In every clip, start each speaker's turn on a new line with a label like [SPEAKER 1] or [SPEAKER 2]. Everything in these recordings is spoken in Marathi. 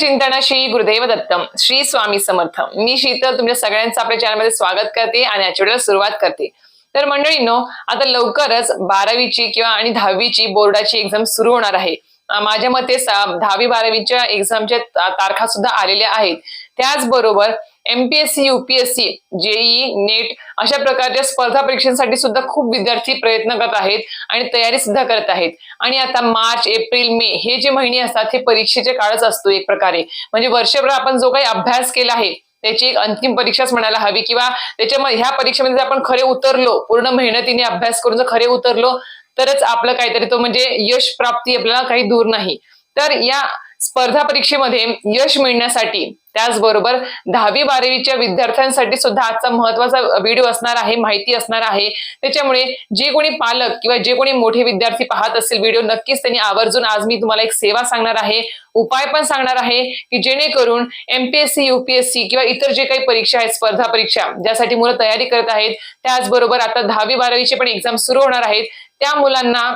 [SPEAKER 1] चिंतनाशी श्री गुरुदेव दत्तम. श्री स्वामी समर्थ. मी शीतल तुमच्या सगळ्यांचं आपल्या चॅनलमध्ये स्वागत करते आणि आजच्या सुरुवात करते. तर मंडळींनो आता लवकरच बारावीची किंवा आणि दहावीची बोर्डाची एक्झाम सुरू होणार आहे. माझ्या मते दहावी बारावीच्या एक्झामच्या तारखा सुद्धा आलेल्या आहेत. त्याचबरोबर एमपीएससी युपीएससी जेई नेट अशा प्रकारच्या स्पर्धा परीक्षांसाठी सुद्धा खूप विद्यार्थी प्रयत्न करत आहेत आणि तयारी सुद्धा करत आहेत. आणि आता मार्च एप्रिल मे हे जे महिने असतात हे परीक्षेचे काळच असतो एक प्रकारे. म्हणजे वर्षभर आपण जो काही अभ्यास केला आहे त्याची एक अंतिम परीक्षाच म्हणायला हवी किंवा त्याच्यामध्ये ह्या परीक्षेमध्ये जर आपण खरे उतरलो पूर्ण मेहनतीने अभ्यास करून जर खरे उतरलो तरच आपलं काहीतरी तो म्हणजे यश प्राप्ती आपल्याला काही दूर नाही. तर या स्पर्धा परीक्षेमध्ये यश मिळण्यासाठी त्याचबरोबर दहावी बारावीच्या विद्यार्थ्यांसाठी सुद्धा आजचा महत्त्वाचा व्हिडिओ असणार आहे माहिती असणार आहे. त्याच्यामुळे जे कोणी पालक किंवा जे कोणी मोठे विद्यार्थी पाहत असतील व्हिडिओ नक्कीच त्यांनी आवर्जून आज मी तुम्हाला एक सेवा सांगणार आहे. उपाय पण सांगणार आहे की जेणेकरून एमपीएससी युपीएससी किंवा इतर जे काही परीक्षा आहेत स्पर्धा परीक्षा ज्यासाठी मुलं तयारी करत आहेत त्याचबरोबर आता दहावी बारावीचे पण एक्झाम सुरू होणार आहेत. त्या मुलांना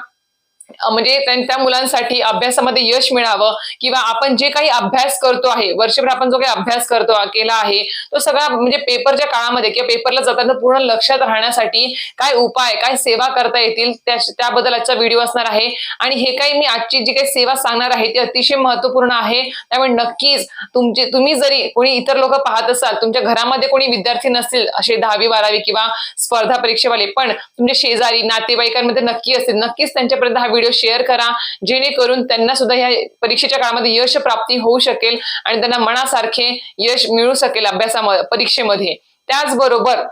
[SPEAKER 1] म्हणजे त्यां- त्या मुलांसाठी अभ्यासामध्ये यश मिळावं किंवा आपण जे काही अभ्यास करतो आहे वर्षभर आपण जो काही अभ्यास करतो केला आहे तो सगळा म्हणजे पेपरच्या काळामध्ये किंवा पेपरला जाताना पूर्ण लक्षात राहण्यासाठी काय उपाय काय सेवा करता येतील त्या त्याबद्दल आजचा व्हिडिओ असणार आहे. आणि हे काही मी आजची जी काही सेवा सांगणार आहे ती अतिशय महत्त्वपूर्ण आहे. त्यामुळे नक्कीच तुमचे तुम्ही जरी कोणी इतर लोक पाहत असाल तुमच्या घरामध्ये कोणी विद्यार्थी नसतील असे दहावी बारावी किंवा स्पर्धा परीक्षेवाले पण तुमचे शेजारी नातेवाईकांमध्ये नक्की असतील नक्कीच त्यांच्यापर्यंत हा व्हिडिओ शेअर करा जेणेकरून त्यांना सुद्धा ह्या परीक्षेच्या काळामध्ये यश प्राप्ती होऊ शकेल आणि त्यांना मनासारखे यश मिळू शकेल अभ्यासामध्ये परीक्षेमध्ये. त्याचबरोबर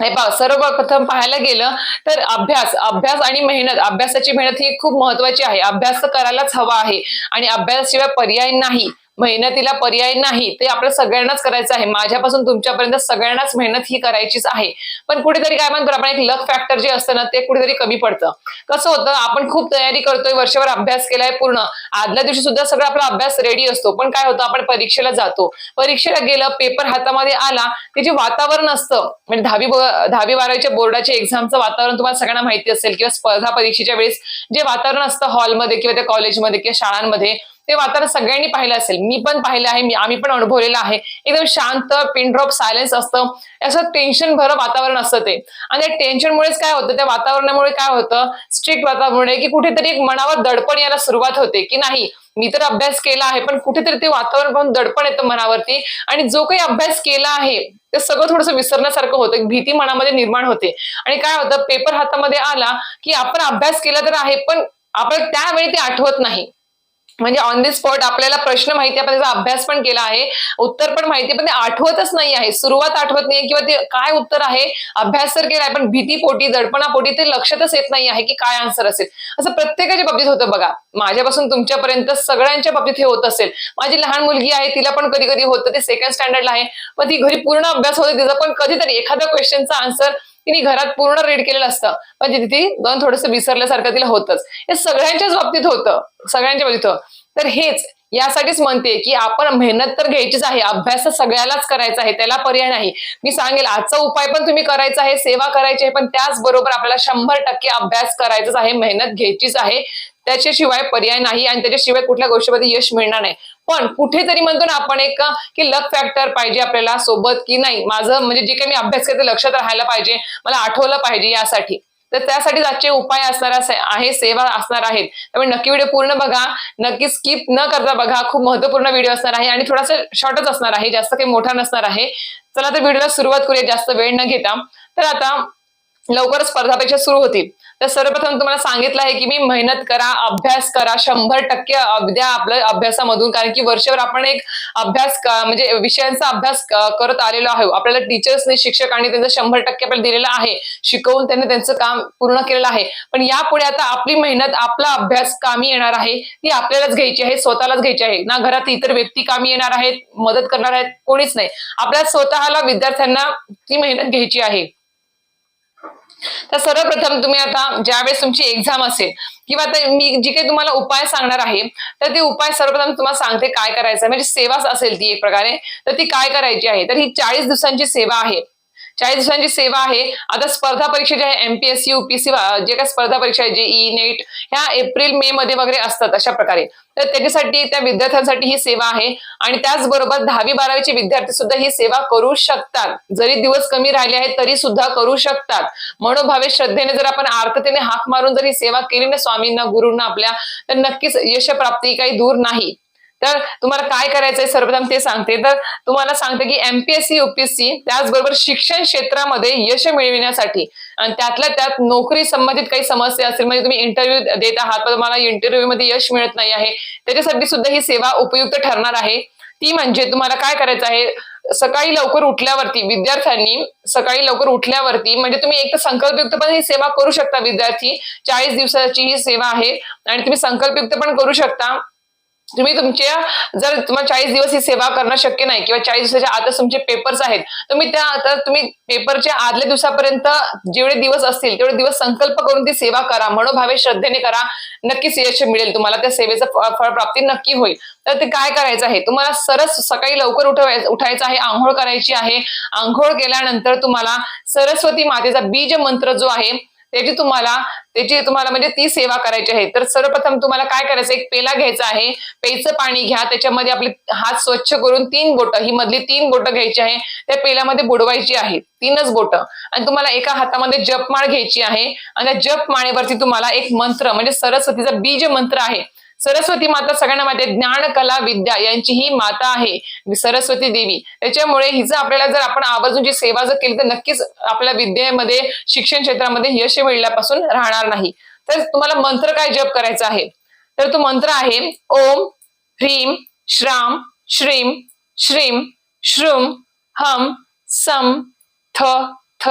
[SPEAKER 1] हे पहा सर्वप्रथम पाहायला गेलं तर अभ्यास अभ्यास आणि मेहनत अभ्यासाची मेहनत ही खूप महत्वाची आहे. अभ्यास तर करायलाच हवा आहे आणि अभ्यासाशिवाय पर्याय नाही. मेहनतीला पर्याय नाही ते आपल्या सगळ्यांनाच करायचं आहे. माझ्यापासून तुमच्यापर्यंत सगळ्यांनाच मेहनत ही करायचीच आहे. पण कुठेतरी काय म्हणतो आपण एक लक फॅक्टर जे असतं ना ते कुठेतरी कमी पडतं. कसं होतं आपण खूप तयारी करतोय वर्षभर अभ्यास केलाय पूर्ण. आदल्या दिवशी सुद्धा सगळा आपला अभ्यास रेडी असतो. पण काय होतं आपण परीक्षेला जातो. परीक्षेला गेलं पेपर हातामध्ये आला ते जे वातावरण असतं म्हणजे दहावी दहावी बारावीच्या बोर्डाच्या एक्झामचं वातावरण तुम्हाला सगळ्यांना माहिती असेल किंवा स्पर्धा परीक्षेच्या वेळेस जे वातावरण असतं हॉलमध्ये किंवा त्या कॉलेजमध्ये किंवा शाळांमध्ये ते वातावरण सगळ्यांनी पाहिलं असेल. मी पण पाहिलं आहे मी आम्ही पण अनुभवलेलं आहे. एकदम शांत पिन ड्रॉप सायलेन्स असतं. असं टेन्शन भरं वातावरण असतं ते. आणि त्या टेन्शनमुळेच काय होतं? त्या वातावरणामुळे काय होतं? स्ट्रिक्ट वातावरण आहे की कुठेतरी एक मनावर दडपण यायला सुरुवात होते की नाही मी तर अभ्यास केला आहे पण कुठेतरी ते वातावरण पाहून दडपण येतं मनावरती. आणि जो काही अभ्यास केला आहे ते सगळं थोडंसं विसरण्यासारखं होतं. एक भीती मनामध्ये निर्माण होते. आणि काय होतं? पेपर हातामध्ये आला की आपण अभ्यास केला तर आहे पण आपल्याला त्यावेळी ते आठवत नाही. म्हणजे ऑन द स्पॉट आपल्याला प्रश्न माहिती आहे, आपण त्याचा अभ्यास पण केला आहे उत्तर पण माहिती पण ते आठवतच नाही आहे. सुरुवात आठवत नाही किंवा ते काय उत्तर आहे अभ्यास तर केलाय पण भीती पोटी दडपणापोटी ते लक्षातच येत नाही आहे की काय आन्सर असेल. असं प्रत्येकाच्या बाबतीत होतं बघा. माझ्यापासून तुमच्यापर्यंत सगळ्यांच्या बाबतीत हे होत असेल. माझी लहान मुलगी आहे तिला पण कधी कधी होतं ते सेकंड स्टँडर्डला आहे. पण ती घरी पूर्ण अभ्यास होतो तिचा पण कधीतरी एखाद्या क्वेश्चनचा आन्सर तिने घरात पूर्ण रीड केलेलं असतं. पण तिथे ती दोन थोडंसं विसरल्यासारखं तिला होतच. हे सगळ्यांच्याच बाबतीत होतं. सगळ्यांच्या बाबतीत होतं. तर हेच यासाठीच म्हणते की आपण मेहनत तर घ्यायचीच आहे. अभ्यास तर सगळ्यालाच करायचा आहे. त्याला पर्याय नाही. मी सांगेल आजचा उपाय पण तुम्ही करायचा आहे सेवा करायची आहे पण त्याचबरोबर आपल्याला शंभर टक्के अभ्यास करायचाच आहे मेहनत घ्यायचीच आहे. त्याच्याशिवाय पर्याय नाही आणि त्याच्याशिवाय कुठल्या गोष्टीमध्ये यश मिळणार नाही. पण कुठेतरी म्हणतो ना आपण एक की लक फॅक्टर पाहिजे आपल्याला सोबत की नाही? माझं म्हणजे जे काही मी अभ्यास करते लक्षात राहायला पाहिजे मला आठवलं पाहिजे यासाठी. तर त्यासाठी आजचे उपाय असणार आहे सेवा असणार आहेत. त्यामुळे नक्की व्हिडिओ पूर्ण बघा. नक्की स्किप न करता बघा. खूप महत्त्वपूर्ण व्हिडिओ असणार आहे आणि थोडासा शॉर्टच असणार आहे जास्त काही मोठा नसणार आहे. चला तर व्हिडिओला सुरुवात करूया जास्त वेळ न घेता. तर आता लवकरच स्पर्धा परीक्षा सुरू होतील. तर सर्वप्रथम तुम्हाला सांगितलं आहे की मी मेहनत करा अभ्यास करा शंभर टक्के द्या आपल्या अभ्यासामधून कारण की वर्षभर आपण एक अभ्यास म्हणजे विषयांचा अभ्यास करत आलेलो आहे आपल्याला टीचर्सने शिक्षकांनी त्यांचं शंभर टक्के आपल्याला दिलेलं आहे. शिकवून त्यांनी त्यांचं काम पूर्ण केलेलं आहे. पण यापुढे आता आपली मेहनत आपला अभ्यास कामी येणार आहे ती आपल्यालाच घ्यायची आहे स्वतःलाच घ्यायची आहे. ना घरात इतर व्यक्ती कामी येणार आहेत मदत करणार आहेत कोणीच नाही. आपल्या स्वतःला विद्यार्थ्यांना ती मेहनत घ्यायची आहे. तर सर्वप्रथम तुम्ही आता ज्यावेळेस तुमची एक्झाम असेल किंवा आता मी जी काही तुम्हाला उपाय सांगणार आहे तर ते उपाय सर्वप्रथम तुम्हाला सांगते काय करायचं आहे. म्हणजे सेवा असेल ती एक प्रकारे तर ती काय करायची आहे तर ही चाळीस दिवसांची सेवा आहे चाळीस दिवसांची सेवा आहे. आता स्पर्धा परीक्षा ज्या आहे एमपीएससी युपीएससी जे काही स्पर्धा परीक्षा आहे जेई नेट e, ह्या एप्रिल मे मध्ये वगैरे असतात अशा प्रकारे. तर त्याच्यासाठी त्या विद्यार्थ्यांसाठी ही सेवा आहे. आणि त्याचबरोबर दहावी बारावीचे विद्यार्थी सुद्धा ही सेवा करू शकतात. जरी दिवस कमी राहिले आहेत तरी सुद्धा करू शकतात. मनोभावे श्रद्धेने जर आपण आर्थतेने हाक मारून जर ही सेवा केली ना स्वामींना गुरुंना आपल्या तर नक्कीच यशप्राप्ती काही दूर नाही. तर तुम्हाला काय करायचंय? सर्वप्रथम ते सांगते. तर तुम्हाला सांगते की एमपीएससी युपीएससी त्याचबरोबर शिक्षण क्षेत्रामध्ये यश मिळविण्यासाठी आणि त्यातल्या त्यात नोकरी संबंधित काही समस्या असतील म्हणजे तुम्ही इंटरव्ह्यू देत आहात पण तुम्हाला इंटरव्ह्यूमध्ये यश मिळत नाही आहे त्याच्यासाठी सुद्धा ही सेवा उपयुक्त ठरणार आहे. ती म्हणजे तुम्हाला काय करायचं आहे? सकाळी लवकर उठल्यावरती विद्यार्थ्यांनी सकाळी लवकर उठल्यावरती म्हणजे तुम्ही एक तर संकल्पयुक्त पण ही सेवा करू शकता विद्यार्थी. चाळीस दिवसाची ही सेवा आहे आणि तुम्ही संकल्पयुक्त पण करू शकता. तुम्ही तुमच्या जर तुम्हाला चाळीस दिवस ही सेवा करणं शक्य नाही किंवा चाळीस दिवसाच्या आतच तुमचे पेपर्स आहेत तुम्ही त्या आता तुम्ही पेपरच्या आदल्या दिवसापर्यंत जेवढे दिवस असतील तेवढे दिवस संकल्प करून ती सेवा करा. मनोभावे श्रद्धेने करा. नक्कीच यश मिळेल तुम्हाला. त्या सेवेचं फळ फळप्राप्ती नक्की होईल. तर ते काय करायचं आहे? तुम्हाला सरस सकाळी लवकर उठवाय उठायचं आहे आंघोळ करायची आहे. आंघोळ केल्यानंतर तुम्हाला सरस्वती मातेचा बीज मंत्र जो आहे त्याची तुम्हाला त्याची तुम्हाला म्हणजे ती सेवा करायची आहे. तर सर्वप्रथम तुम्हाला काय करायचं एक पेला घ्यायचा आहे. पेचं पाणी घ्या. त्याच्यामध्ये आपले हात स्वच्छ करून तीन बोटं ही मधली तीन बोटं घ्यायची आहे. त्या पेल्यामध्ये बुडवायची आहे. तीनच बोटं. आणि तुम्हाला एका हातामध्ये जपमाळ घ्यायची आहे. आणि त्या जपमाळेवरती तुम्हाला एक मंत्र म्हणजे सरस्वतीचा बीज मंत्र आहे. सरस्वती माता सगळ्यांना माहिती आहे ज्ञान कला विद्या यांची ही माता आहे सरस्वती देवी. त्याच्यामुळे हिचं आपल्याला जर आपण आवर्जून जी सेवा जर केली तर नक्कीच आपल्या विद्येमध्ये शिक्षण क्षेत्रामध्ये यश मिळल्यापासून राहणार नाही. तर तुम्हाला मंत्र काय जप करायचा आहे? तर तो मंत्र आहे ओम ह्रीम श्राम श्रीम श्रीम श्रुम हम सम थ थ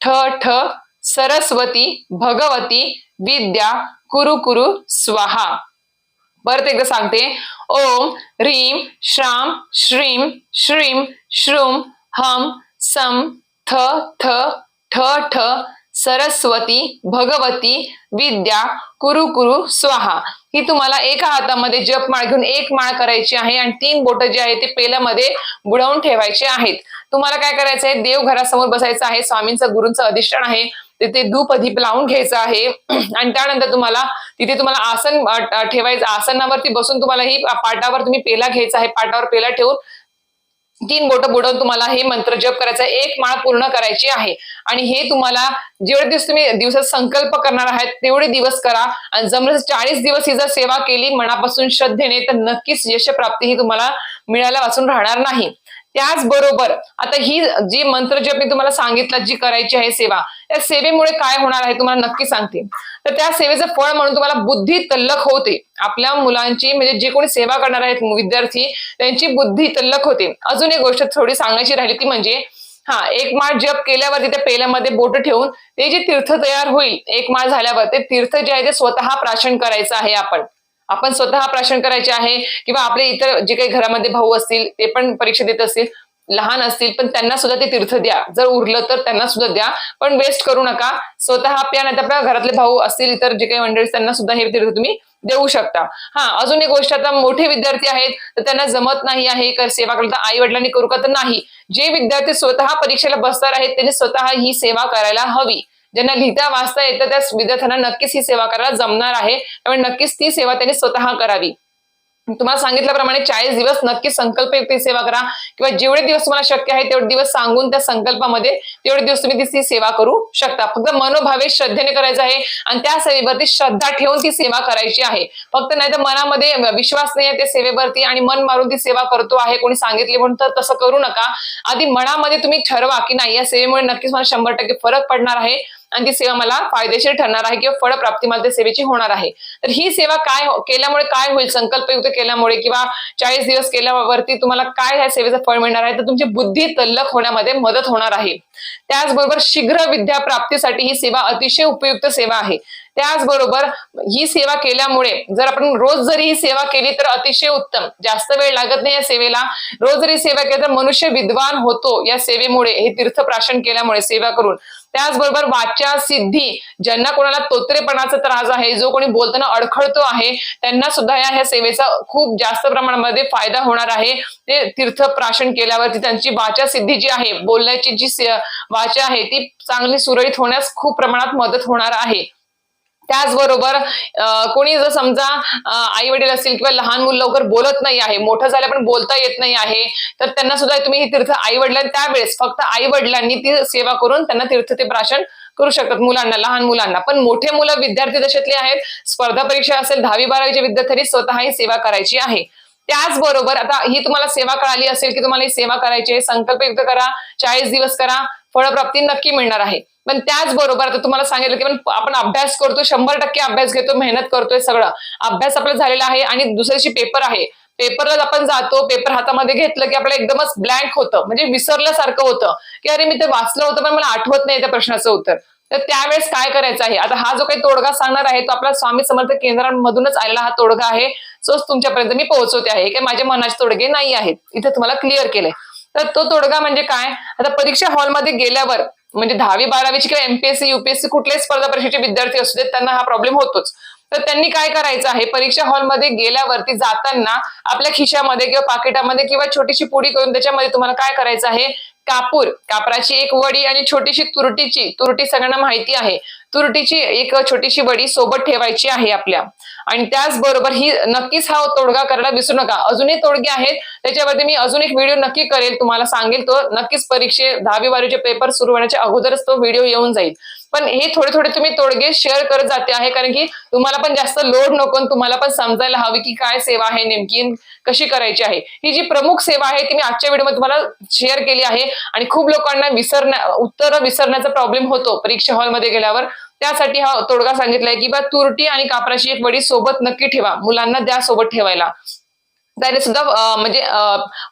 [SPEAKER 1] ठ ठ सरस्वती भगवती विद्या कुरु कुरु स्वाहा. परत एकदा सांगते. ओम ह्रीम श्राम श्रीम श्रीम श्रुम हम सम थ थ ठ ठ सरस्वती भगवती विद्या कुरु कुरु स्वाहा. ही तुम्हाला एका हातामध्ये जप माळ घेऊन एक माळ करायची आहे आणि तीन बोट जे आहे ते पेलामध्ये बुडवून ठेवायचे आहेत. तुम्हाला काय करायचं आहे देव घरासमोर बसायचं आहे. स्वामींचं गुरूंचं अधिष्ठान आहे. तिथे धूप अधिप लावून घ्यायचं आहे. आणि त्यानंतर तुम्हाला तिथे तुम्हाला आसन ठेवायचं आसनावरती बसून तुम्हाला ही पाटावर तुम्ही पेला घ्यायचा आहे. पाटावर पेला ठेवून तीन बोट बुडवून तुम्हाला हे मंत्र जप करायचा आहे. एक माळ पूर्ण करायची आहे. आणि हे तुम्हाला जेवढे दिवस तुम्ही दिवसात संकल्प करणार आहात तेवढे दिवस करा. आणि जमलं चाळीस दिवस ही जर सेवा केली मनापासून श्रद्धेने तर नक्कीच यशप्राप्ती ही तुम्हाला मिळायला वाचून राहणार नाही. त्याचबरोबर आता ही जी मंत्र जप मी तुम्हाला सांगितलं जी करायची आहे सेवा त्या सेवेमुळे काय होणार आहे तुम्हाला नक्की सांगते. तर त्या सेवेचं फळ म्हणून तुम्हाला बुद्धी तल्लख होते. आपल्या मुलांची म्हणजे जे कोणी सेवा करणार आहेत विद्यार्थी त्यांची बुद्धी तल्लख होते. अजून एक गोष्ट थोडी सांगायची राहिली ती म्हणजे हा एक माळ जप केल्यावरती त्या पेल्यामध्ये बोट ठेवून ते जे तीर्थ तयार होईल एक माळ झाल्यावर ते तीर्थ जे आहे ते स्वतः प्राशन करायचं आहे आपण. आपण स्वतः प्राशन करायचे आहे किंवा आपले इतर जे काही घरामध्ये भाऊ असतील ते पण परीक्षा देत असतील लहान असतील पण त्यांना सुद्धा ते तीर्थ द्या. जर उरलं तर त्यांना सुद्धा द्या पण वेस्ट करू नका. स्वतः आपल्या नाही तर आपल्या घरातले भाऊ असतील इतर जे काही मंडळी त्यांना सुद्धा हे तीर्थ तुम्ही देऊ शकता. हा अजून एक गोष्ट आता मोठे विद्यार्थी आहेत तर त्यांना जमत नाही आहे कर सेवा करता आई वडिलांनी करू का तर नाही. जे विद्यार्थी स्वतः परीक्षेला बसणार आहेत त्यांनी स्वतः ही सेवा करायला हवी. ज्यांना लिहिता वाचता येतं त्या विद्यार्थ्यांना नक्कीच ही सेवा करायला जमणार आहे. त्यामुळे नक्कीच ती सेवा त्यांनी स्वतः करावी. तुम्हाला सांगितल्याप्रमाणे चाळीस दिवस नक्की संकल्पयुक्त सेवा करा. किंवा जेवढे दिवस तुम्हाला शक्य आहे तेवढे दिवस सांगून त्या संकल्पामध्ये तेवढे दिवस तुम्ही ती सेवा करू शकता. फक्त मनोभावे श्रद्धेने करायचं आहे आणि त्या सेवेवरती श्रद्धा ठेवून ती सेवा करायची आहे. फक्त नाही तर मनामध्ये विश्वास नाही आहे त्या सेवेवरती आणि मन मारून ती सेवा करतो आहे. कोणी सांगितले म्हणून तर तसं करू नका. आधी मनामध्ये तुम्ही ठरवा की नाही या सेवेमुळे नक्कीच मला शंभर टक्के फरक पडणार आहे. आणि ती सेवा मला फायदेशीर ठरणार आहे किंवा फळप्राप्ती मला त्या सेवेची होणार आहे. तर ही सेवा काय हो- केल्यामुळे काय होईल? संकल्पयुक्त केल्यामुळे किंवा चाळीस दिवस केल्यावरती तुम्हाला काय ह्या सेवेचं फळ मिळणार आहे? तर तुमची बुद्धी तल्लख होण्यामध्ये मदत होणार आहे. त्याचबरोबर शीघ्र विद्या प्राप्तीसाठी ही सेवा अतिशय उपयुक्त सेवा आहे. त्याचबरोबर ही सेवा केल्यामुळे जर आपण रोज जरी ही सेवा केली तर अतिशय उत्तम. जास्त वेळ लागत नाही या सेवेला. रोज जरी सेवा केली तर मनुष्य विद्वान होतो या सेवेमुळे हे तीर्थप्राशन केल्यामुळे सेवा करून. त्याचबरोबर वाचा सिद्धी ज्यांना कोणाला तोत्रेपणाचा त्रास आहे जो कोणी बोलताना अडखळतो आहे त्यांना सुद्धा या ह्या सेवेचा खूप जास्त प्रमाणामध्ये फायदा होणार आहे. ते तीर्थप्राशन केल्यावरती त्यांची वाचा सिद्धी जी आहे बोलण्याची जी से- वाचा आहे ती चांगली सुरळीत होण्यास खूप प्रमाणात मदत होणार आहे. त्याचबरोबर कोणी जर समजा आई वडील असतील किंवा लहान मुलं लवकर बोलत नाही आहे मोठं झालं पण बोलता येत नाही आहे तर त्यांना सुद्धा तुम्ही ही तीर्थ आई वडिलांनी त्यावेळेस फक्त आई वडिलांनी ती सेवा करून त्यांना तीर्थ ते प्राशन करू शकतात मुलांना लहान मुलांना. पण मोठे मुलं विद्यार्थी दशेतले आहेत स्पर्धा परीक्षा असेल दहावी बारावीच्या विद्यार्थ्यांनी स्वतः ही सेवा करायची आहे. त्याचबरोबर आता ही तुम्हाला सेवा कळाली असेल की तुम्हाला ही सेवा करायची आहे संकल्पयुक्त करा चाळीस दिवस करा फळप्राप्ती नक्की मिळणार आहे. पण त्याचबरोबर आता तुम्हाला सांगितलं की आपण अभ्यास करतो शंभर टक्के अभ्यास घेतो मेहनत करतोय सगळं. अभ्यास आपला झालेला आहे आणि दुसऱ्या दिवशी पेपर आहे. पेपरला आपण जातो पेपर हातामध्ये घेतलं की आपल्याला एकदमच ब्लँक होतं. म्हणजे विसरल्यासारखं होतं. की अरे मी ते वाचलं होतं पण मला आठवत नाही त्या प्रश्नाचं उत्तर. तर त्यावेळेस काय करायचं आहे? आता हा जो काही तोडगा सांगणार आहे तो आपला स्वामी समर्थ केंद्रांमधूनच आलेला हा तोडगा आहे. सोच तुमच्यापर्यंत मी पोहोचवते आहे. की माझ्या मनाचे तोडगे नाही आहेत. इथे तुम्हाला क्लिअर केले तर तो तोडगा म्हणजे काय? आता परीक्षा हॉलमध्ये गेल्यावर म्हणजे दहावी बारावीची किंवा एमपीएससी युपीएससी कुठल्याही स्पर्धा परीक्षेचे विद्यार्थी असू देत त्यांना हा प्रॉब्लेम होतोच. तर त्यांनी काय करायचं आहे? परीक्षा हॉलमध्ये गेल्यावरती जाताना आपल्या खिशामध्ये किंवा पाकिटामध्ये किंवा छोटीशी पुडी करून त्याच्यामध्ये तुम्हाला काय करायचं आहे? कापूर कापराची एक वडी आणि छोटीशी तुरटीची तुरटी सगळ्यांना माहिती आहे. तुरटीची एक छोटीशी वडी सोबत ठेवायची आहे आपल्या. आणि त्याचबरोबर ही नक्कीच हा तोडगा करायला विसरू नका. अजूनही तोडगे आहेत. त्याच्यावरती मी अजून एक व्हिडिओ नक्की करेल तुम्हाला सांगेल. तो नक्कीच परीक्षे दहावी बारावीचे पेपर सुरू होण्याच्या अगोदरच तो व्हिडिओ येऊन जाईल. पण हे थोडे थोडे तुम्ही तोडगे शेअर करत जाते आहे. कारण की तुम्हाला पण जास्त लोड नको आणि तुम्हाला पण समजायला हवी की काय सेवा आहे नेमकी कशी करायची आहे. ही जी प्रमुख सेवा आहे ती मी आजच्या व्हिडिओमध्ये तुम्हाला शेअर केली आहे. आणि खूप लोकांना विसरण्या उत्तर विसरण्याचा प्रॉब्लेम होतो परीक्षा हॉलमध्ये गेल्यावर. त्यासाठी हा तोडगा सांगितलाय की बा तुरटी आणि कापराची एक वडी सोबत नक्की ठेवा. मुलांना द्या सोबत ठेवायला. त्याने सुद्धा म्हणजे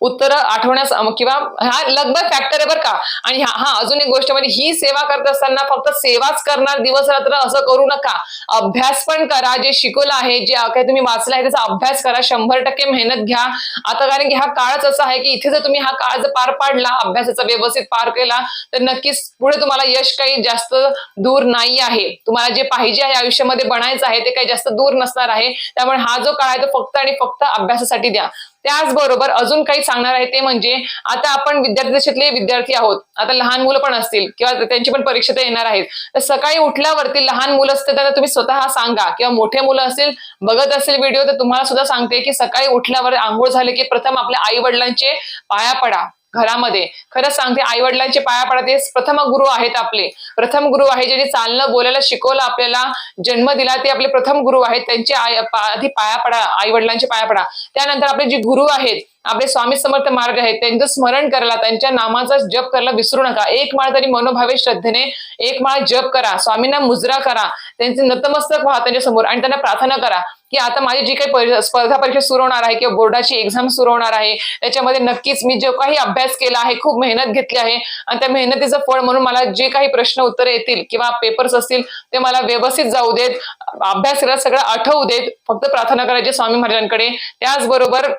[SPEAKER 1] उत्तर आठवण्यास किंवा हा लगभग फॅक्टर आहे बरं का. आणि हा हा अजून एक गोष्ट म्हणजे ही सेवा करत असताना फक्त सेवाच करणार दिवस रात्र असं करू नका. अभ्यास पण करा जे शिकवलं आहे जे काही तुम्ही वाचलं आहे त्याचा अभ्यास करा शंभर टक्के मेहनत घ्या. आता कारण की हा काळच असा आहे की इथे जर तुम्ही हा काळ जर पार पाडला अभ्यासाचा व्यवस्थित पार केला तर नक्कीच पुढे तुम्हाला यश काही जास्त दूर नाही आहे. तुम्हाला जे पाहिजे आहे आयुष्यामध्ये बनायचं आहे ते काही जास्त दूर नसणार आहे. त्यामुळे हा जो काळ आहे तो फक्त आणि फक्त अभ्यासासाठी द्या. त्याचबरोबर अजून काही सांगणार आहे ते म्हणजे आता आपण विद्यार्थी दशेतले विद्यार्थी आहोत. आता लहान मुलं पण असतील किंवा त्यांची पण परीक्षा तर येणार आहेत. तर सकाळी उठल्यावरती लहान मुलं असते त्यांना तुम्ही स्वतः सांगा. किंवा मोठे मुलं असतील बघत असेल व्हिडिओ तर तुम्हाला सुद्धा सांगते की सकाळी उठल्यावर आंघोळ झाले की प्रथम आपल्या आई वडिलांचे पाया पडा. घरामध्ये. खरंच सांगते आई वडिलांचे पाया पडते प्रथम गुरु आहेत आपले. प्रथम गुरु आहे ज्यांनी चालणं बोलायला शिकवलं आपल्याला जन्म दिला ते आपले प्रथम गुरु आहेत. त्यांचे आधी पाया पडा आई वडिलांचे पाया पडा. त्यानंतर आपले जे गुरु आहेत आपले स्वामी समर्थ मार्ग आहेत. त्यांचं स्मरण करायला त्यांच्या नामाचा जप करायला विसरू नका. एक माळ तरी मनोभावे श्रद्धेने एक माळ जप करा. स्वामींना मुजरा करा. त्यांचे नतमस्तक व्हा त्यांच्यासमोर आणि त्यांना प्रार्थना करा की आता माझी जी काही स्पर्धा परीक्षा सुरू होणार आहे किंवा बोर्डाची एक्झाम सुरू होणार आहे त्याच्यामध्ये नक्कीच मी जो काही अभ्यास केला आहे खूप मेहनत घेतली आहे आणि त्या मेहनतीचं फळ म्हणून मला जे काही प्रश्न उत्तर येतील किंवा पेपर्स असतील ते मला व्यवस्थित जाऊ देत अभ्यास करायला सगळं आठवू देत फक्त प्रार्थना करायची स्वामी महाराजांकडे. त्याचबरोबर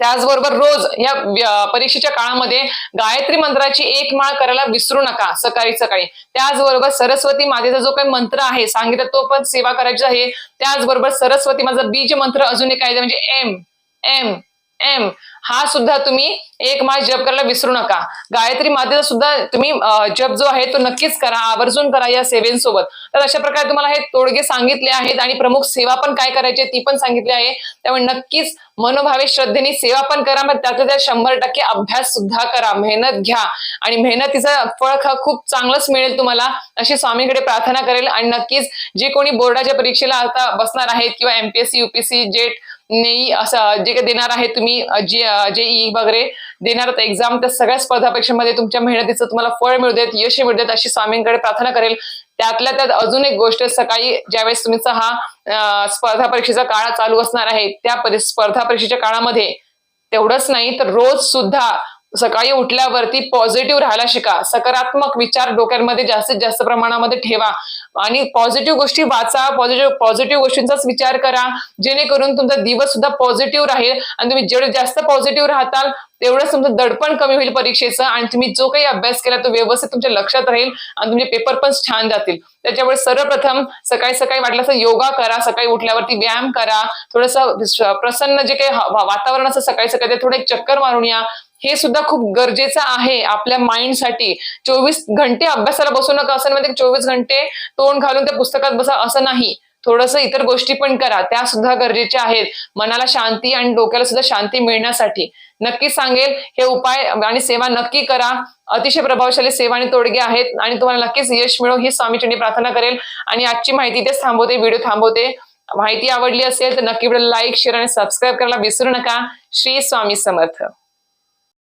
[SPEAKER 1] त्याचबरोबर रोज या परीक्षेच्या काळामध्ये गायत्री मंत्राची एक माळ करायला विसरू नका सकाळी सकाळी. त्याचबरोबर सरस्वती मातेचा जो काही मंत्र आहे सांगितलं तो पण सेवा करायची आहे. त्याचबरोबर सरस्वती माझा बीज मंत्र अजून एक आहे म्हणजे एम एम एम. हा सुद्धा तुम्ही एक माळ जप करायला विसरू नका. गायत्री मातेचा सुद्धा तुम्ही जप जो आहे तो नक्कीच करा आवर्जून करा या सेवेंसोबत. तर अशा प्रकारे तुम्हाला हे तोडगे सांगितले आहेत आणि प्रमुख सेवा पण काय करायची आहे ती पण सांगितली आहे. त्यामुळे नक्कीच मनोभावे श्रद्धेने सेवा पण करा मग त्यातल्या त्यात शंभर टक्के अभ्यास सुद्धा करा. मेहनत घ्या. आणि मेहनतीचं फळ खूप चांगलंच मिळेल तुम्हाला अशी स्वामीकडे प्रार्थना करेल. आणि नक्कीच जे कोणी बोर्डाच्या परीक्षेला आता बसणार आहेत किंवा एमपीएससी युपीएससी जेट नेई असं जे काही देणार आहे तुम्ही जे जे ई वगैरे देणार एक्झाम त्या सगळ्या स्पर्धा परीक्षेमध्ये तुमच्या मेहनतीचं तुम्हाला फळ मिळू देत यश मिळू देत अशी स्वामींकडे प्रार्थना करेल. त्यातल्या त्यात अजून एक गोष्ट सकाळी ज्यावेळेस तुमचा हा स्पर्धा परीक्षेचा काळ चालू असणार आहे त्या स्पर्धा परीक्षेच्या काळामध्ये तेवढंच नाही तर रोज सुद्धा सकाळी उठल्यावरती पॉझिटिव्ह राहायला शिका. सकारात्मक विचार डोक्यांमध्ये जास्तीत जास्त प्रमाणामध्ये ठेवा. आणि पॉझिटिव्ह गोष्टी वाचा. पॉझिटिव्ह पॉझिटिव्ह गोष्टींचाच विचार करा. जेणेकरून तुमचा दिवस सुद्धा पॉझिटिव्ह राहील. आणि तुम्ही जेवढे जास्त पॉझिटिव्ह राहताल तेवढंच तुमचं दडपण कमी होईल परीक्षेचं. आणि तुम्ही जो काही अभ्यास केला तो व्यवस्थित तुमच्या लक्षात राहील. आणि तुमचे पेपर पण छान जातील. त्याच्यामुळे सर्वप्रथम सकाळी सकाळी वाटलं असं योगा करा. सकाळी उठल्यावरती व्यायाम करा. थोडंसं प्रसन्न जे काही वातावरण असं सकाळी सकाळी ते थोडं एक चक्कर मारून या. हे सुद्धा खूप गरजेचं आहे आपल्या माइंडसाठी चोवीस घंटे अभ्यासाला बसू नका असं म्हणजे चोवीस घंटे तोंड घालून त्या पुस्तकात बसा असं नाही. थोडस इतर गोष्टी पण करा त्या सुद्धा गरजेच्या आहेत. मनाला शांती आणि डोक्याला सुद्धा शांती मिळण्यासाठी. नक्कीच सांगेल हे उपाय आणि सेवा नक्की करा. अतिशय प्रभावशाली सेवा आणि तोडगे आहेत आणि तुम्हाला नक्कीच यश मिळो ही स्वामीचरणी प्रार्थना करेल. आणि आजची माहिती इथेच थांबवते व्हिडिओ थांबवते. माहिती आवडली असेल तर नक्की लाईक शेअर आणि सबस्क्राईब करायला विसरू नका. श्री स्वामी समर्थ.